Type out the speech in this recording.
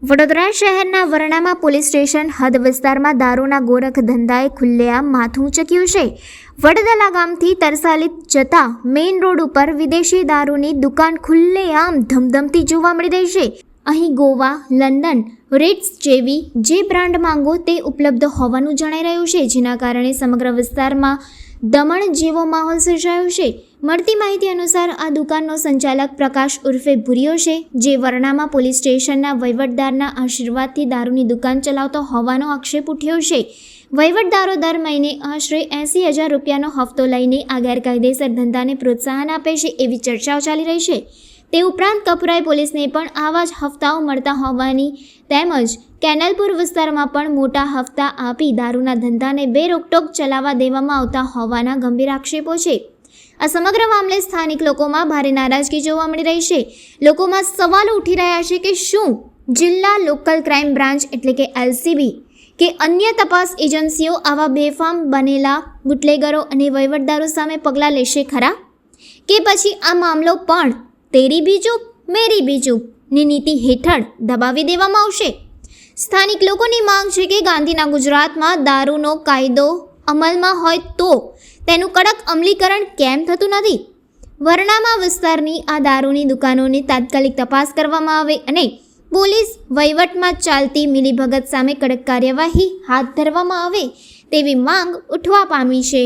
વડોદરા શહેરના વરણામાં police station હદ વિસ્તારમાં દારૂના ગોરખ ધંધાએ ખુલ્લેઆમ માથું ચક્યું છે. વડદલા ગામથી તરસાલી જતા મેઇન રોડ ઉપર વિદેશી દારૂની દુકાન ખુલ્લેઆમ ધમધમતી જોવા મળી રહી છે. અહીં ગોવા, લંડન, રેટ્સ જેવી જે બ્રાન્ડ માંગો તે ઉપલબ્ધ હોવાનું જણાઈ રહ્યું છે, જેના કારણે સમગ્ર વિસ્તારમાં દમણ જેવો માહોલ સર્જાયો છે. મળતી માહિતી અનુસાર આ દુકાનનો સંચાલક પ્રકાશ ઉર્ફે ભૂર્યો છે, જે વરણામાં પોલીસ સ્ટેશનના વહીવટદારના આશીર્વાદથી દારૂની દુકાન ચલાવતો હોવાનો આક્ષેપ ઉઠ્યો છે. વહીવટદારો દર મહિને આશરે એંસી હજાર રૂપિયાનો હફતો લઈને આ ગેરકાયદેસર ધંધાને પ્રોત્સાહન આપે છે એવી ચર્ચાઓ ચાલી રહી છે. તે ઉપરાંત કપરાઈ પોલીસને પણ આવા જ હફતાઓ મળતા હોવાની તેમજ કેનલપુર વિસ્તારમાં પણ મોટા હફતા આપી દારૂના ધંધાને બે રોકટોક ચલાવવા દેવામાં આવતા હોવાના ગંભીર આક્ષેપો છે. આ સમગ્ર મામલે સ્થાનિક લોકોમાં ભારે નારાજગી જોવા મળી રહી છે. લોકોમાં સવાલો ઉઠી રહ્યા છે કે શું જિલ્લા લોકલ ક્રાઇમ બ્રાન્ચ એટલે કે એલસીબી કે અન્ય તપાસ એજન્સીઓ આવા બેફામ બનેલા બુટલેગરો અને વહીવટદારો સામે પગલાં લેશે ખરા? કે પછી આ મામલો પણ તેરી બીજું, મેરી બીજું ની નીતિ હેઠળ દબાવી દેવામાં આવશે. સ્થાનિક લોકોની માંગ છે કે ગાંધીના ગુજરાતમાં દારૂનો કાયદો અમલમાં હોય તો તેનું કડક અમલીકરણ કેમ થતું નથી? વરણામા વિસ્તારની આ દારૂની દુકાનોની તાત્કાલિક તપાસ કરવામાં આવે અને પોલીસ વહીવટમાં ચાલતી મિલીભગત સામે કડક કાર્યવાહી હાથ ધરવામાં આવે તેવી માંગ ઉઠવા પામી છે.